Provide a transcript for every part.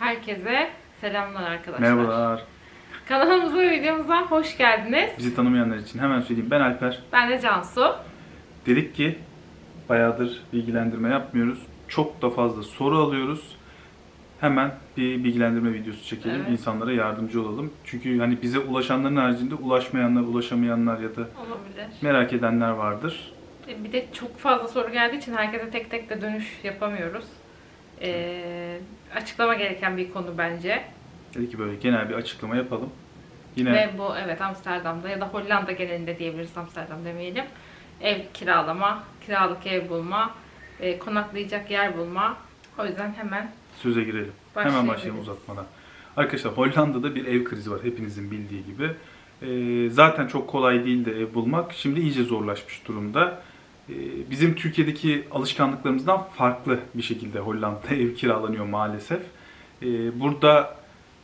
Herkese selamlar arkadaşlar. Merhabalar. Kanalımıza ve videomuza hoş geldiniz. Bizi tanımayanlar için hemen söyleyeyim. Ben Alper. Ben de Cansu. Dedik ki bayağıdır bilgilendirme yapmıyoruz. Çok da fazla soru alıyoruz. Hemen bir bilgilendirme videosu çekelim. Evet. insanlara yardımcı olalım. Çünkü hani bize ulaşanların haricinde ulaşmayanlar, ulaşamayanlar ya da Olabilir. merak edenler vardır. E, Bir de çok fazla soru geldiği için herkese tek tek de dönüş yapamıyoruz. Ee, açıklama gereken bir konu bence. Dedik ki böyle genel bir açıklama yapalım. Yine Ve bu evet Amsterdam'da ya da Hollanda genelinde diyebiliriz Amsterdam demeyelim. Ev kiralama, kiralık ev bulma, e, konaklayacak yer bulma. O yüzden hemen söze girelim. Hemen Başlayabiliriz. başlayalım uzatmadan. Arkadaşlar Hollanda'da bir ev krizi var hepinizin bildiği gibi. Ee, zaten çok kolay değil de ev bulmak. Şimdi iyice zorlaşmış durumda. Ee, bizim Türkiye'deki alışkanlıklarımızdan farklı bir şekilde Hollanda'da ev kiralanıyor maalesef. Ee, burada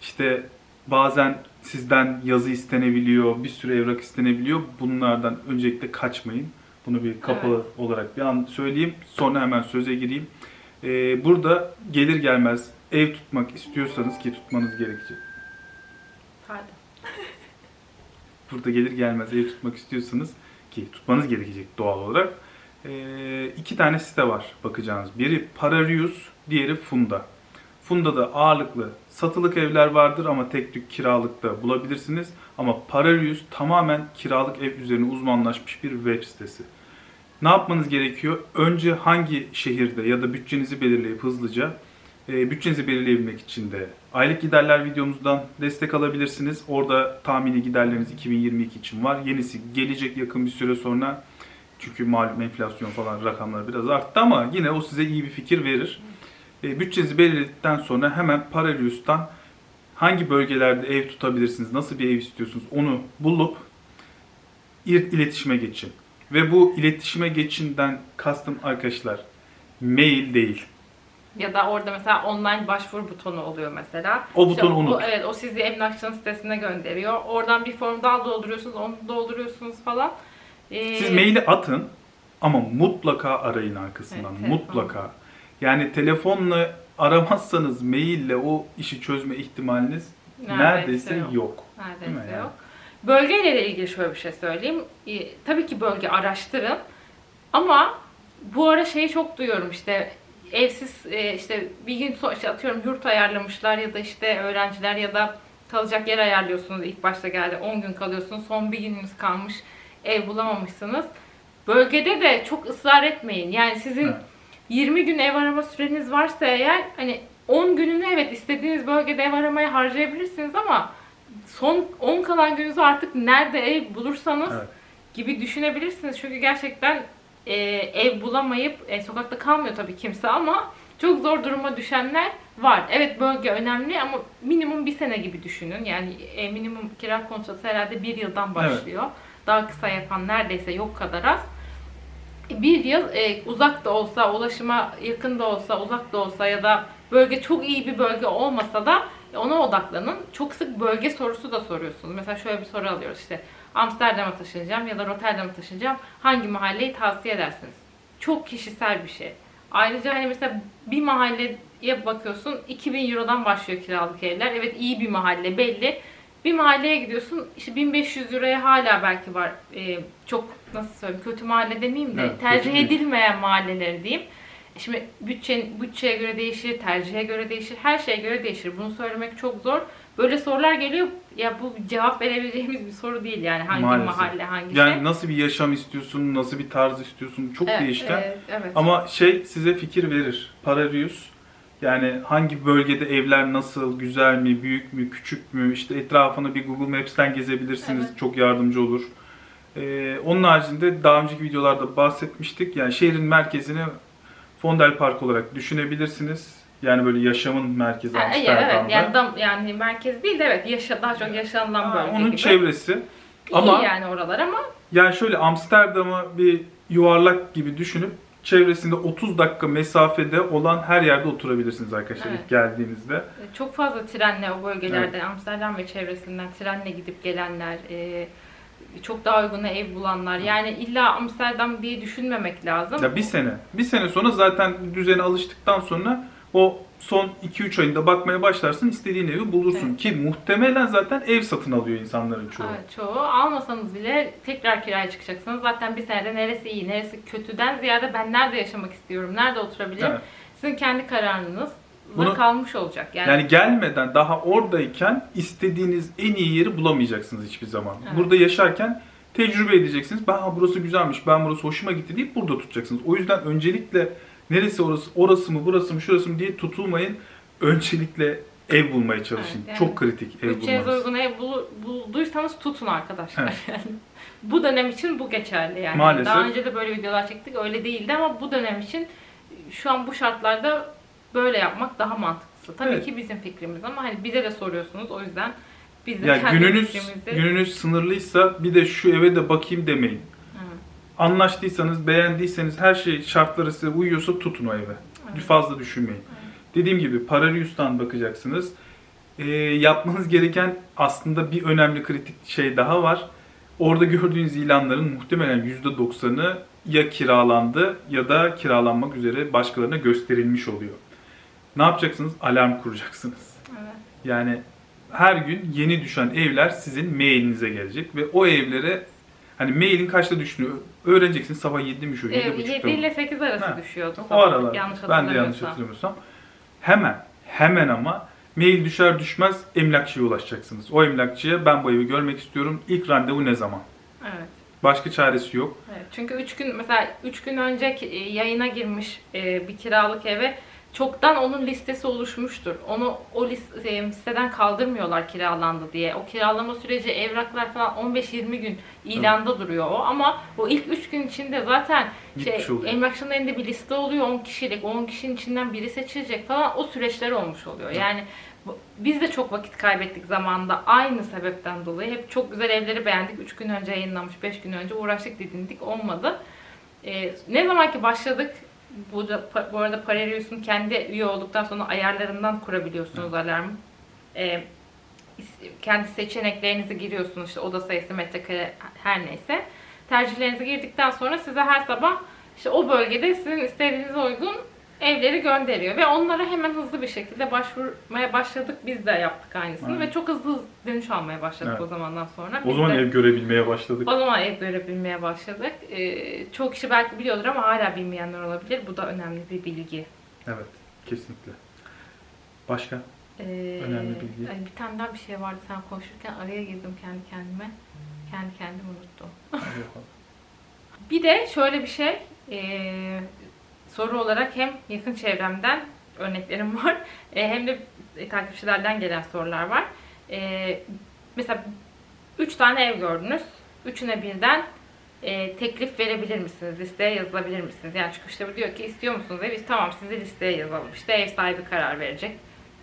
işte bazen sizden yazı istenebiliyor, bir sürü evrak istenebiliyor. Bunlardan öncelikle kaçmayın. Bunu bir kapı Evet. olarak bir an söyleyeyim. Sonra hemen söze gireyim. Ee, burada gelir gelmez ev tutmak istiyorsanız ki tutmanız gerekecek. pardon. Burada gelir gelmez ev tutmak istiyorsanız ki tutmanız gerekecek doğal olarak. Ee, iki tane site var bakacağınız. Biri Pararius, diğeri Funda. Funda'da ağırlıklı satılık evler vardır ama tek tük kiralıkta bulabilirsiniz. Ama Pararius tamamen kiralık ev üzerine uzmanlaşmış bir web sitesi. Ne yapmanız gerekiyor? Önce hangi şehirde ya da bütçenizi belirleyip hızlıca e, bütçenizi belirleyebilmek için de aylık giderler videomuzdan destek alabilirsiniz. Orada tahmini giderleriniz 2022 için var. Yenisi gelecek yakın bir süre sonra. Çünkü malum enflasyon falan rakamlar biraz arttı ama yine o size iyi bir fikir verir. E, bütçenizi belirledikten sonra hemen Paralius'tan hangi bölgelerde ev tutabilirsiniz, nasıl bir ev istiyorsunuz onu bulup il- iletişime geçin. Ve bu iletişime geçinden kastım arkadaşlar mail değil. Ya da orada mesela online başvuru butonu oluyor mesela. O butonu o- unut. evet o sizi emlakçının sitesine gönderiyor. Oradan bir form daha dolduruyorsunuz, onu dolduruyorsunuz falan. Ee, Siz maili atın ama mutlaka arayın arkasından. Evet, telefon. mutlaka. Yani telefonla aramazsanız maille o işi çözme ihtimaliniz neredeyse, yok. yok. Değil mi Neredeyse yani? yok. Bölgeyle ilgili şöyle bir şey söyleyeyim. Ee, tabii ki bölge araştırın. Ama bu ara şeyi çok duyuyorum işte evsiz e, işte bir gün so- işte atıyorum yurt ayarlamışlar ya da işte öğrenciler ya da kalacak yer ayarlıyorsunuz ilk başta geldi 10 gün kalıyorsunuz son bir gününüz kalmış ev bulamamışsınız. Bölgede de çok ısrar etmeyin. Yani sizin Evet. 20 gün ev arama süreniz varsa eğer hani 10 gününü evet istediğiniz bölgede ev aramaya harcayabilirsiniz ama son 10 kalan gününüzü artık nerede ev bulursanız Evet. gibi düşünebilirsiniz. Çünkü gerçekten e, ev bulamayıp e, sokakta kalmıyor tabii kimse ama çok zor duruma düşenler var. Evet bölge önemli ama minimum bir sene gibi düşünün. Yani e, minimum kira kontratı herhalde bir yıldan başlıyor. Daha kısa yapan neredeyse yok kadar az. Bir yıl e, uzak da olsa, ulaşıma yakın da olsa, uzak da olsa ya da bölge çok iyi bir bölge olmasa da ona odaklanın. Çok sık bölge sorusu da soruyorsunuz. Mesela şöyle bir soru alıyoruz işte Amsterdam'a taşınacağım ya da Rotterdam'a taşınacağım. Hangi mahalleyi tavsiye edersiniz? Çok kişisel bir şey. Ayrıca hani mesela bir mahalleye bakıyorsun 2000 Euro'dan başlıyor kiralık evler. Evet iyi bir mahalle belli. Bir mahalleye gidiyorsun işte 1500 Euro'ya hala belki var. Ee, çok nasıl söyleyeyim kötü mahalle demeyeyim de Evet, tercih edilmeyen mahalleleri diyeyim. Şimdi bütçen, bütçeye göre değişir, tercihe göre değişir, her şeye göre değişir. Bunu söylemek çok zor. Böyle sorular geliyor. Ya bu cevap verebileceğimiz bir soru değil yani hangi Maalesef. mahalle, hangi Yani şey. nasıl bir yaşam istiyorsun, nasıl bir tarz istiyorsun çok Evet, değişken. evet, evet. Ama şey size fikir verir. Pararius yani hangi bölgede evler nasıl, güzel mi, büyük mü, küçük mü, işte etrafını bir Google Maps'ten gezebilirsiniz. Evet. Çok yardımcı olur. Ee, onun haricinde daha önceki videolarda bahsetmiştik. Yani şehrin merkezini Fondel Park olarak düşünebilirsiniz. Yani böyle yaşamın merkezi evet, Amsterdam'da. evet. Yani, dam, yani merkez değil de evet yaşa, daha çok yaşanılan bölge onun gibi. çevresi. İyi Ama yani oralar ama yani şöyle Amsterdam'ı bir yuvarlak gibi düşünüp çevresinde 30 dakika mesafede olan her yerde oturabilirsiniz arkadaşlar Evet. ilk geldiğinizde. çok fazla trenle o bölgelerde Amsterdam ve çevresinden trenle gidip gelenler, e, çok daha uyguna ev bulanlar. Yani illa Amsterdam diye düşünmemek lazım. Ya bir sene, bir sene sonra zaten düzene alıştıktan sonra o son 2-3 ayında bakmaya başlarsın istediğin evi bulursun. Evet. Ki muhtemelen zaten ev satın alıyor insanların çoğu. Evet, çoğu. Almasanız bile tekrar kiraya çıkacaksınız. Zaten bir senede neresi iyi, neresi kötüden ziyade ben nerede yaşamak istiyorum, nerede oturabilirim Evet. sizin kendi kararınız Bunu- kalmış olacak. Yani, Yani gelmeden daha oradayken istediğiniz en iyi yeri bulamayacaksınız hiçbir zaman. Evet. Burada yaşarken tecrübe edeceksiniz. Ben "Ha, burası güzelmiş, ben burası hoşuma gitti deyip burada tutacaksınız. O yüzden öncelikle neresi orası, orası mı, burası mı, şurası mı diye tutulmayın. Öncelikle ev bulmaya çalışın. Evet, yani Çok kritik ev bütçenize bulmanız. uygun ev bul- bulduysanız tutun arkadaşlar. Yani bu dönem için bu geçerli yani. Maalesef. Daha önce de böyle videolar çektik öyle değildi ama bu dönem için şu an bu şartlarda böyle yapmak daha mantıklısı. Tabii Evet. ki bizim fikrimiz ama hani bize de soruyorsunuz o yüzden biz de Ya kendi gününüz fikrimizi... gününüz sınırlıysa bir de şu eve de bakayım demeyin. Evet. Anlaştıysanız, beğendiyseniz, her şey şartları size uyuyorsa tutun o eve. Evet. Fazla düşünmeyin. Dediğim gibi Pararius'tan bakacaksınız. Ee, yapmanız gereken aslında bir önemli kritik şey daha var. Orada gördüğünüz ilanların muhtemelen %90'ı ya kiralandı ya da kiralanmak üzere başkalarına gösterilmiş oluyor. Ne yapacaksınız? Alarm kuracaksınız. Evet. Yani her gün yeni düşen evler sizin mailinize gelecek ve o evlere hani mailin kaçta düştüğünü öğreneceksiniz. Sabah 7 mi şu? Ee, 7.30'da 7 mı? ile 8 arası Ha, düşüyordu. O aralar. Yanlış ben de yanlış hatırlamıyorsam. Hemen, hemen ama mail düşer düşmez emlakçıya ulaşacaksınız. O emlakçıya ben bu evi görmek istiyorum. İlk randevu ne zaman? Evet. Başka çaresi yok. Evet, çünkü 3 gün mesela 3 gün önce e, yayına girmiş e, bir kiralık eve çoktan onun listesi oluşmuştur. Onu o lis- e, listeden kaldırmıyorlar kiralandı diye. O kiralama süreci evraklar falan 15-20 gün ilanda duruyor o ama o ilk 3 gün içinde zaten şey, Gitmiş oluyor. emlakçının elinde bir liste oluyor 10 kişilik. 10 kişinin içinden biri seçilecek falan o süreçler olmuş oluyor. Evet. Yani biz de çok vakit kaybettik zamanında aynı sebepten dolayı. Hep çok güzel evleri beğendik. 3 gün önce yayınlanmış, 5 gün önce uğraştık didindik olmadı. Ee, ne zaman ki başladık bu, da, bu arada Pararius'un kendi üye olduktan sonra ayarlarından kurabiliyorsunuz alarmı. Ee, kendi seçeneklerinizi giriyorsunuz işte oda sayısı, metrekare her neyse. Tercihlerinizi girdikten sonra size her sabah işte o bölgede sizin istediğinize uygun evleri gönderiyor ve onlara hemen hızlı bir şekilde başvurmaya başladık. Biz de yaptık aynısını Aynen. ve çok hızlı dönüş almaya başladık Evet. o zamandan sonra. O Biz zaman de- ev görebilmeye başladık. o zaman ev görebilmeye başladık. Ee, çok kişi belki biliyordur ama hala bilmeyenler olabilir. Bu da önemli bir bilgi. Evet, kesinlikle. Başka? Ee, Önemli bilgi. ay, bir tane daha bir şey vardı sen konuşurken araya girdim kendi kendime. Kendi kendimi unuttum. Bir de şöyle bir şey, e, soru olarak hem yakın çevremden örneklerim var, e, hem de e, takipçilerden gelen sorular var. E, mesela üç tane ev gördünüz, üçüne birden e, teklif verebilir misiniz, listeye yazılabilir misiniz? Yani bu diyor ki istiyor musunuz? evi, tamam sizi listeye yazalım, işte ev sahibi karar verecek.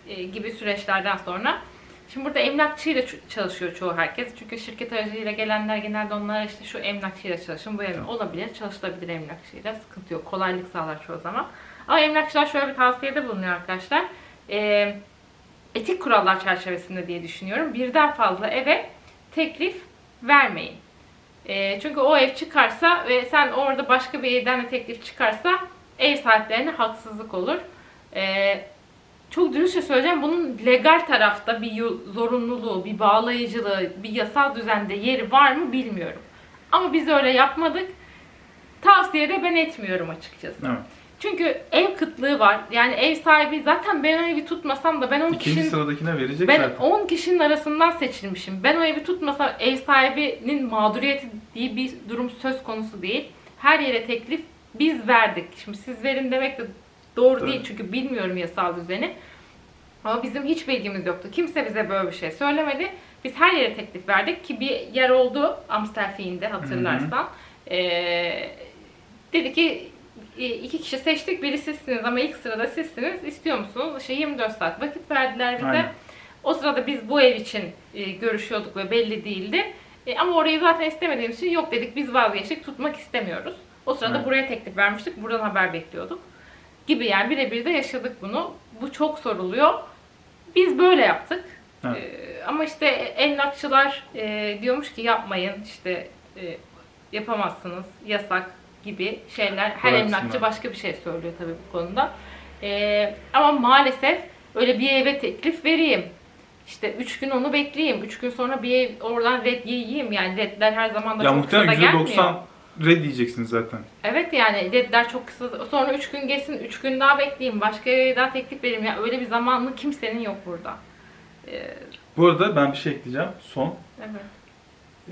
E, gibi süreçlerden sonra Şimdi burada emlakçıyla çalışıyor çoğu herkes. Çünkü şirket aracıyla gelenler genelde onlara işte şu emlakçıyla çalışın, bu ev olabilir, çalışılabilir emlakçıyla. Sıkıntı yok, kolaylık sağlar çoğu zaman. Ama emlakçılar şöyle bir tavsiyede bulunuyor arkadaşlar. Ee, etik kurallar çerçevesinde diye düşünüyorum. Birden fazla eve teklif vermeyin. Ee, çünkü o ev çıkarsa ve sen orada başka bir evden de teklif çıkarsa ev sahiplerine haksızlık olur. Ee, çok dürüstçe söyleyeceğim bunun legal tarafta bir zorunluluğu, bir bağlayıcılığı, bir yasal düzende yeri var mı bilmiyorum. Ama biz öyle yapmadık. Tavsiye de ben etmiyorum açıkçası. Evet. Çünkü ev kıtlığı var. Yani ev sahibi zaten ben o evi tutmasam da ben 10 İkinci kişinin sıradakine verecek ben zaten. 10 kişinin arasından seçilmişim. Ben o evi tutmasam ev sahibinin mağduriyeti diye bir durum söz konusu değil. Her yere teklif biz verdik. Şimdi siz verin demek de doğru Tabii. değil çünkü bilmiyorum yasal düzeni. Ama bizim hiç bilgimiz yoktu. Kimse bize böyle bir şey söylemedi. Biz her yere teklif verdik ki bir yer oldu Amstelfi'nde hatırlarsan. Ee, dedi ki iki kişi seçtik. Biri sizsiniz ama ilk sırada sizsiniz. İstiyor musunuz? İşte 24 saat vakit verdiler bize. Aynen. O sırada biz bu ev için e, görüşüyorduk ve belli değildi. E, ama orayı zaten istemediğimiz için yok dedik biz vazgeçtik tutmak istemiyoruz. O sırada Evet. buraya teklif vermiştik. Buradan haber bekliyorduk. Gibi yani birebir de yaşadık bunu. Bu çok soruluyor. Biz böyle yaptık. Evet. E, ama işte emlakçılar e, diyormuş ki yapmayın işte e, yapamazsınız yasak gibi şeyler. Her Bıraksınlar. emlakçı başka bir şey söylüyor tabii bu konuda. Ee, ama maalesef öyle bir eve teklif vereyim. İşte 3 gün onu bekleyeyim. 3 gün sonra bir ev oradan red yiyeyim. Yani redler her zaman da Ya çok kısa da gelmiyor. %90 red diyeceksiniz zaten. Evet yani redler çok kısa. Sonra 3 gün geçsin, 3 gün daha bekleyeyim. Başka eve daha teklif vereyim. Ya öyle bir zamanlı kimsenin yok burada. Ee, Bu arada ben bir şey ekleyeceğim. Son. evet.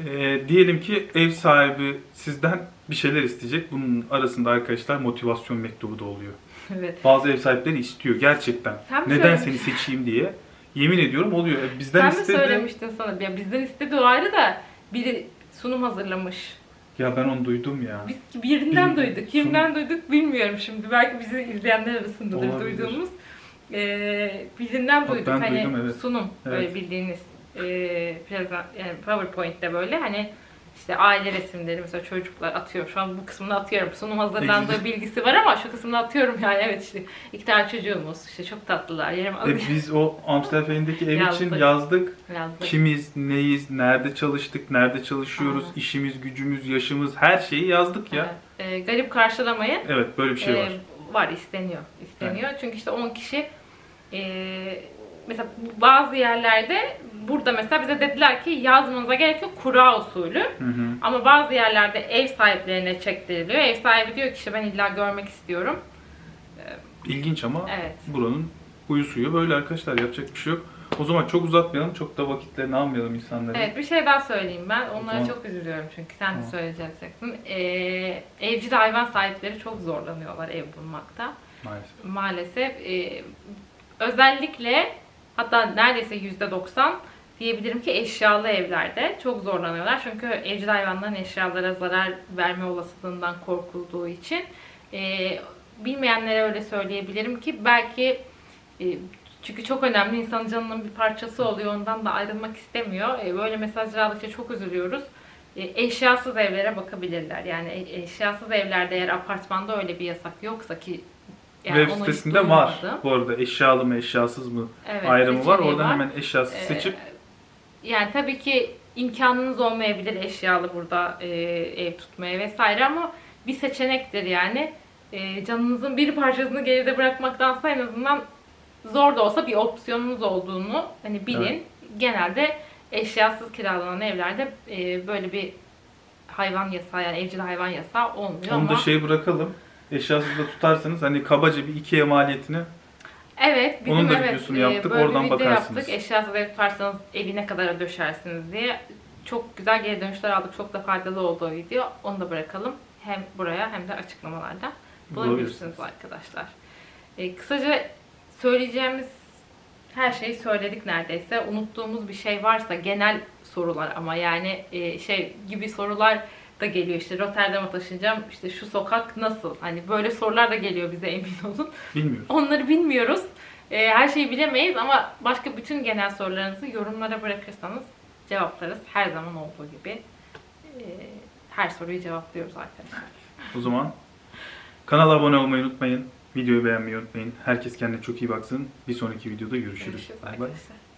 Ee, diyelim ki ev sahibi sizden bir şeyler isteyecek. Bunun arasında arkadaşlar motivasyon mektubu da oluyor. Evet. Bazı ev sahipleri istiyor gerçekten. Sen mi Neden seni seçeyim diye. Yemin ediyorum oluyor. E, Bizden Sen mi istedi. söylemiştin sana? Ya bizden istedi o ayrı da biri sunum hazırlamış. Ya ben onu duydum ya. Biz birinden Bil- duyduk. Kimden duyduk bilmiyorum şimdi. Belki bizi izleyenler arasındadır Olabilir. duyduğumuz. Ee, birinden Bak duyduk. ben hani duydum, evet. sunum Evet. böyle bildiğiniz e, prezent, yani PowerPoint'te böyle hani işte aile resimleri mesela çocuklar atıyor. Şu an bu kısmını atıyorum. Sunum hazırlandığı bilgisi var ama şu kısmını atıyorum yani evet işte iki tane çocuğumuz işte çok tatlılar. Yerim E, biz o Amstelveen'deki ev için Yazdık. yazdık. yazdık. Kimiz, neyiz, nerede çalıştık, nerede çalışıyoruz, Aynen. işimiz, gücümüz, yaşımız her şeyi yazdık ya. Evet. Ee, garip karşılamayı Evet böyle bir şey var. Ee, var isteniyor. isteniyor. Çünkü işte 10 kişi e, mesela bazı yerlerde burada mesela bize dediler ki yazmanıza gerek yok kura usulü. Hı hı. Ama bazı yerlerde ev sahiplerine çektiriliyor. Ev sahibi diyor ki işte ben illa görmek istiyorum. İlginç ama Evet. buranın huyu suyu böyle arkadaşlar yapacak bir şey yok. O zaman çok uzatmayalım, çok da vakitlerini almayalım insanların. Evet bir şey daha söyleyeyim ben. Onlara zaman- çok üzülüyorum çünkü sen de söyleyeceksin. Ee, evcil hayvan sahipleri çok zorlanıyorlar ev bulmakta. Maalesef. maalesef e, özellikle hatta neredeyse yüzde 90 diyebilirim ki eşyalı evlerde çok zorlanıyorlar. Çünkü evcil hayvanların eşyalara zarar verme olasılığından korkulduğu için e, bilmeyenlere öyle söyleyebilirim ki belki e, çünkü çok önemli insanın canının bir parçası oluyor ondan da ayrılmak istemiyor. E, böyle mesajlar aldıkça çok üzülüyoruz. E, eşyasız evlere bakabilirler. Yani e- eşyasız evlerde eğer apartmanda öyle bir yasak yoksa ki yani Web onu hiç sitesinde var. duymadım. Bu arada eşyalı mı eşyasız mı Evet, ayrımı var. seçeneği Oradan hemen eşyasız Ee, seçip yani tabii ki imkanınız olmayabilir eşyalı burada e, ev tutmaya vesaire ama bir seçenektir yani. E, canınızın bir parçasını geride bırakmaktansa en azından zor da olsa bir opsiyonunuz olduğunu hani bilin. Evet. Genelde eşyasız kiralanan evlerde e, böyle bir hayvan yasağı yani evcil hayvan yasağı olmuyor onu ama da şey bırakalım. Eşyasız da tutarsanız hani kabaca bir Ikea maliyetini Evet, bizim Onun da evet, videosunu e, yaptık, böyle oradan bir video bakarsınız. Yaptık. Eşyasız ev tutarsanız evi ne kadar döşersiniz diye. Çok güzel geri dönüşler aldık. Çok da faydalı oldu o video. Onu da bırakalım. Hem buraya hem de açıklamalarda bulabilirsiniz arkadaşlar. E, kısaca söyleyeceğimiz her şeyi söyledik neredeyse. Unuttuğumuz bir şey varsa genel sorular ama yani e, şey gibi sorular da geliyor işte Rotterdam'a taşınacağım işte şu sokak nasıl? Hani böyle sorular da geliyor bize emin olun. bilmiyoruz. Onları bilmiyoruz. Ee, her şeyi bilemeyiz ama başka bütün genel sorularınızı yorumlara bırakırsanız cevaplarız. Her zaman olduğu gibi. Ee, her soruyu cevaplıyoruz arkadaşlar. O zaman kanala abone olmayı unutmayın. Videoyu beğenmeyi unutmayın. Herkes kendine çok iyi baksın. Bir sonraki videoda görüşürüz. Görüşürüz arkadaşlar.